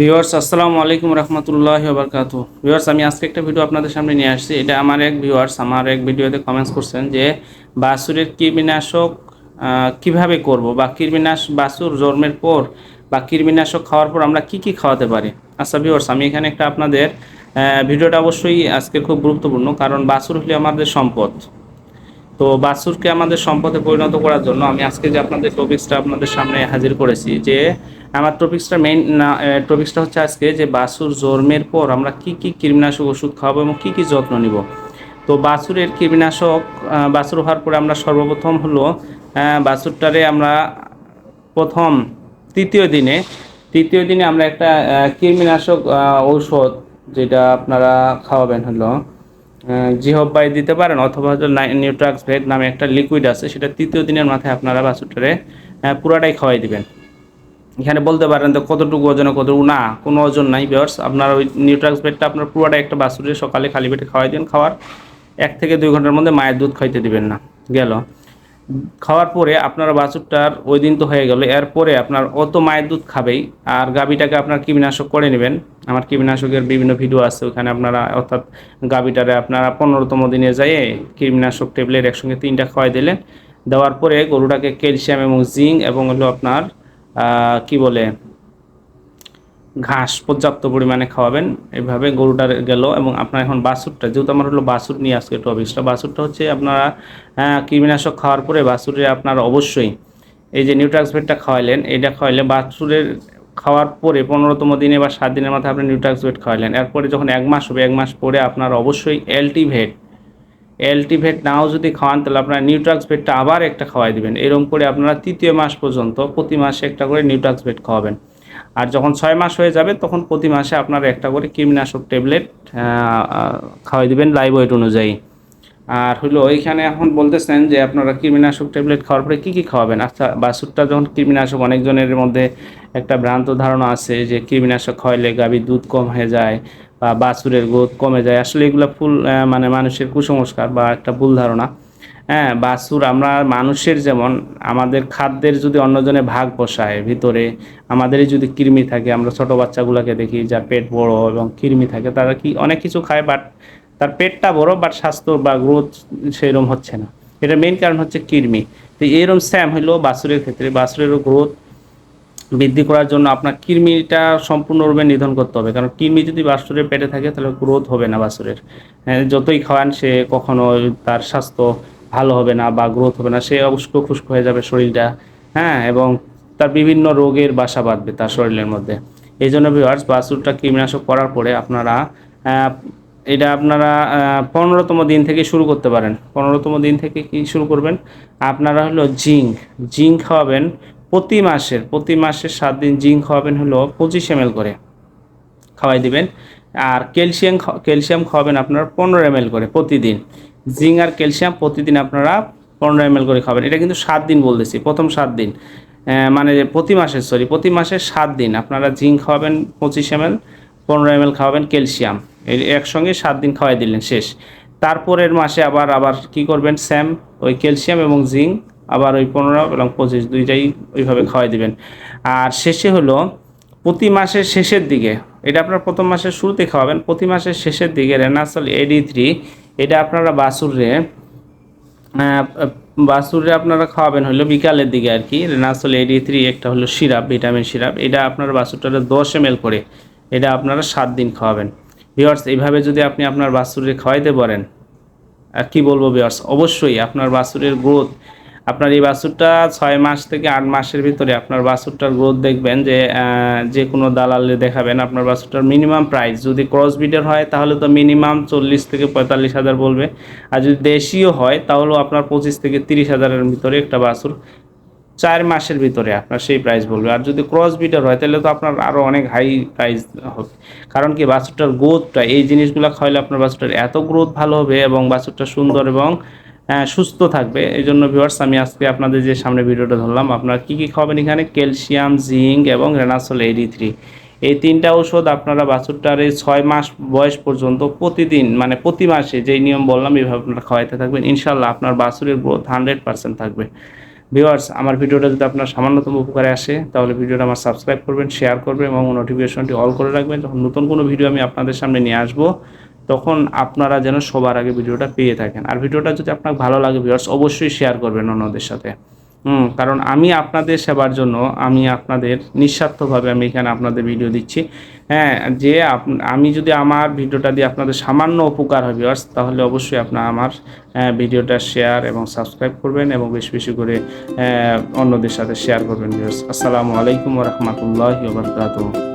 Viewers, আসসালামু আলাইকুম রহমতুল্লাহ বারকাতু। Viewers, আমি আজকে একটা ভিডিও আপনাদের সামনে নিয়ে আসছি। এটা আমার এক ভিউয়ার্স, আমার এক ভিডিওতে কমেন্টস করছেন যে বাসুরের কীটনাশক কীভাবে করব বা কীটনাশ বাসুর জন্মের পর বা কীটনাশক খাওয়ার পর আমরা কি কি খাওয়াতে পারি? আচ্ছা ভিউয়ার্স, আমি এখানে একটা আপনাদের ভিডিওটা অবশ্যই আজকে খুব গুরুত্বপূর্ণ, কারণ বাসুর হলে আমাদের সম্পদ। তো বাছুরকে আমাদের সম্পদে পরিণত করার জন্য আমি আজকে যে আপনাদের টপিক্সটা আপনাদের সামনে হাজির করেছি যে আমার টপিক্সটা মেইন টপিক্সটা হচ্ছে আজকে যে বাছুর জন্মের পর আমরা কি কি কীটনাশক ওষুধ খাওয়াবো এবং কী কী যত্ন নিব। তো বাছুরের কীটনাশক বাছুর হওয়ার পরে আমরা সর্বপ্রথম হলো আহ, বাছুরটারে আমরা প্রথম তৃতীয় দিনে তৃতীয় দিনে আমরা একটা কৃমিনাশক ঔষধ যেটা আপনারা খাওয়াবেন হলো জিহব্বাই দিতে পারেন অথবা নিউট্রাক্স ভেট নামে একটা লিকুইড আছে, সেটা তৃতীয় দিনের মাথায় আপনারা বাছুরটারে পুরাটাই খাওয়াই দিবেন। এখানে বলতে পারেন তো কতটুকু ওজন, কতটুকু না, কোনো ওজন নাই বিয়ার্স আপনার ওই নিউট্রাক্স বেডটা আপনার পুরোটা একটা বাছুরের সকালে খালি পেটে খাওয়াই দিন, খাওয়ার এক থেকে দুই ঘণ্টার মধ্যে মায়ের দুধ খাইতে দিবেন না, গেল। খাওয়ার পরে আপনারা বাছুরটার ওই দিন তো হয়ে গেল, এরপরে আপনার অত মায়ের দুধ খাবেই, আর গাভীটাকে আপনার কীটনাশক করে নেবেন। আমার কীটনাশকের বিভিন্ন ভিডিও আছে, ওখানে আপনারা অর্থাৎ গাভীটারে আপনারা পনেরোতম দিনে যাইয়ে কীটনাশক ট্যাবলেট একসঙ্গে তিনটা খাওয়াই দিলেন। দেওয়ার পরে গরুটাকে ক্যালসিয়াম এবং জিঙ্ক এবং হলো আপনার কি বলে, ঘাস পর্যাপ্ত পরিমাণে খাওয়াবেন। এভাবে গরুটার গেল এবং আপনার এখন বাছুরটা, যেহেতু আমার হলো বাছুর নিয়ে আজকে টপিক্সটা বাছুরটা হচ্ছে আপনারা কীটনাশক খাওয়ার পরে বাছুরে আপনার অবশ্যই এই যে নিউট্রাক্সভেটটা খাওয়াইলেন, এটা খাওয়াইলে বাছুরের খাওয়ার পরে পনেরোতম দিনে বা সাত দিনের মাথায় আপনি নিউট্রাক্সভেট খাওয়ালেন এরপরে যখন এক মাস হবে, এক মাস পরে আপনার অবশ্যই এলটিভেট এলটিভেট নাও যদি খাওয়ান, তাহলে আপনার নিউট্রাক্স ভেটটা আবার একটা খাওয়াই দিবেন। এরকম করে আপনারা তৃতীয় মাস পর্যন্ত প্রতি মাসে একটা করে নিউট্রাক্স ভেট খাওয়াবেন। আর যখন ছয় মাস হয়ে যাবে, তখন প্রতি মাসে আপনারা একটা করে কীটনাশক ট্যাবলেট খাওয়াই দিবেন লাইভ ওয়েট অনুযায়ী। আর হলো এইখানে এখন বলতেছেন যে আপনারা কীটনাশক ট্যাবলেট খাওয়ার পরে কী কী খাওয়াবেন? আচ্ছা বাছুরটা যখন কৃমিনাশক, অনেকজনের মধ্যে একটা ভ্রান্ত ধারণা আছে যে কৃমিনাশক খাওয়াইলে গাভীর দুধ কম হয়ে যায় বা বাছুরের গ্রোথ কমে যায়। আসলে এগুলো ফুল মানে মানুষের কুসংস্কার বা একটা ভুল ধারণা। হ্যাঁ বাছুর আমরা মানুষের যেমন আমাদের খাদ্যের যদি অন্যজনে ভাগ বসায় ভিতরে, আমাদেরই যদি কৃমি থাকে, আমরা ছোটো বাচ্চাগুলোকে দেখি যার পেট বড় এবং কৃমি থাকে, তারা কি অনেক কিছু খায় বাট তার পেটটা বড় বাট স্বাস্থ্য বা গ্রোথ সেরকম হচ্ছে না। এটা মেইন কারণ হচ্ছে কৃমি। তো এরকম স্যাম হলো বাছুরের ক্ষেত্রে বাছুরেরও গ্রোথ বৃদ্ধি করার জন্য আপনার কৃমিটা সম্পূর্ণরূপে নিধন করতে হবে। কারণ কৃমি যদি বাছুরের পেটে থাকে তাহলে গ্রোথ হবে না বাছুরের। হ্যাঁ, যতই খাওয়ান সে কখনো তার স্বাস্থ্য ভালো হবে না বা গ্রোথ হবে না। সে উস্কো খুস্কো হয়ে যাবে শরীরটা। হ্যাঁ এবং তার বিভিন্ন রোগের বাসা বাঁধবে তার শরীরের মধ্যে। এই জন্য ভিউয়ার্স বাছুরটা কীটনাশক করার পরে আপনারা এটা আপনারা পনেরোতম দিন থেকে শুরু করতে পারেন। পনেরোতম দিন থেকে কি শুরু করবেন? আপনারা হলো জিঙ্ক। জিঙ্ক খাওয়াবেন প্রতি মাসের প্রতি মাসের সাত দিন জিঙ্ক খাওয়াবেন হলো পঁচিশ এম করে খাওয়াই দিবেন। আর ক্যালসিয়াম ক্যালসিয়াম খাওয়াবেন আপনার পনেরো এম করে প্রতিদিন। জিঙ্ক আর ক্যালসিয়াম প্রতিদিন আপনারা পনেরো এম করে খাবেন। এটা কিন্তু সাত দিন বলতেছি, প্রথম সাত দিন। মানে প্রতি মাসের, সরি, প্রতি মাসের সাত দিন আপনারা জিঙ্ক খাওয়াবেন পঁচিশ এম এল পনেরো এম খাওয়াবেন ক্যালসিয়াম। একসঙ্গে সাত দিন খাওয়াই দিলেন, শেষ। তারপরের মাসে আবার আবার কি করবেন? স্যাম, ওই ক্যালসিয়াম এবং জিঙ্ক, আবার ওই পনেরো এবং পঁচিশ, দুইটাই ওইভাবে খাওয়াই দিবেন। আর শেষে হলো, প্রতি মাসের শেষের দিকে, এটা আপনার প্রথম মাসের শুরুতে খাওয়াবেন, প্রতি মাসের শেষের দিকে রেনাসল এডি থ্রি এটা আপনারা বাসুরে বাসুরে আপনারা খাওয়াবেন হলো বিকালের দিকে আর কি, রেনাসল এডি থ্রি একটা হলো সিরাপ, ভিটামিন সিরাপ, এটা আপনারা বাসুরটারে দশ এম করে, এটা আপনারা সাত দিন খাওয়াবেন। ভিওয়ার্স এইভাবে যদি আপনি আপনার বাসুরে খাওয়াইতে পারেন, আর কি বলব বিয়ার্স অবশ্যই আপনার বাছুরের গ্রোথ আপনার এই বাছুরটা ছয় মাস থেকে আট মাসের ভিতরে আপনার বাছুরটার গ্রোথ দেখবেন যে যে কোনো দালালে দেখাবেন আপনার বাছুরটার মিনিমাম প্রাইস যদি ক্রস বিডের হয়, তাহলে তো মিনিমাম চল্লিশ থেকে পঁয়তাল্লিশ হাজার বলবে। আর যদি দেশীয় হয়, তাহলেও আপনার পঁচিশ থেকে তিরিশ হাজারের ভিতরে একটা বাছুর চার মাসের ভিতরে আপনার সেই প্রাইস বলবে। আর যদি ক্রস বিটার হয়, তাহলে তো আপনার আরও অনেক হাই প্রাইস হবে। কারণ কি, বাছুরটার গ্রোথটা এই জিনিসগুলো খাওয়াইলে আপনার বাছুরটার এত গ্রোথ ভালো হবে এবং বাছুরটা সুন্দর এবং সুস্থ থাকবে। এই জন্য ভিউয়ার্স আমি আজকে আপনাদের যে সামনে ভিডিওটা ধরলাম, আপনারা কী কী খাওয়াবেন এখানে? ক্যালসিয়াম, জিঙ্ক এবং রেনাসল এডি থ্রি এই তিনটা ঔষধ আপনারা বাছুরটার এই ছয় মাস বয়স পর্যন্ত প্রতিদিন মানে প্রতি মাসে যেই নিয়ম বললাম, এইভাবে আপনারা খাওয়াইতে থাকবেন। ইনশাল্লাহ আপনার বাছুরের গ্রোথ হান্ড্রেড পার্সেন্ট থাকবে। ভিউয়ার্স, আমার ভিডিওটা যদি আপনার সামান্যতম উপকারে আসে, তাহলে ভিডিওটা আমার সাবস্ক্রাইব করবেন, শেয়ার করবেন এবং নোটিফিকেশনটি অল করে রাখবেন। যখন নতুন কোনো ভিডিও আমি আপনাদের সামনে নিয়ে আসব, তখন আপনারা যেন সবার আগে ভিডিওটা পেয়ে থাকেন। আর ভিডিওটা যদি আপনার ভালো লাগে ভিউয়ার্স, অবশ্যই শেয়ার করবেন অন্যদের সাথে। হুম, কারণ আমি আপনাদের সেবার জন্য, আমি আপনাদের নিঃস্বার্থভাবে আমি এখানে আপনাদের ভিডিও দিচ্ছি। হ্যাঁ যে আমি যদি আমার ভিডিওটা দিয়ে আপনাদের সামান্য উপকার হবে তাহলে অবশ্যই আপনার আমার ভিডিওটা শেয়ার এবং সাবস্ক্রাইব করবেন এবং বেশি বেশি করে অন্যদের সাথে শেয়ার করবেন ভিউয়ার্স আসসালামু আলাইকুম রহমতুল্লাহ বারকাতুহ।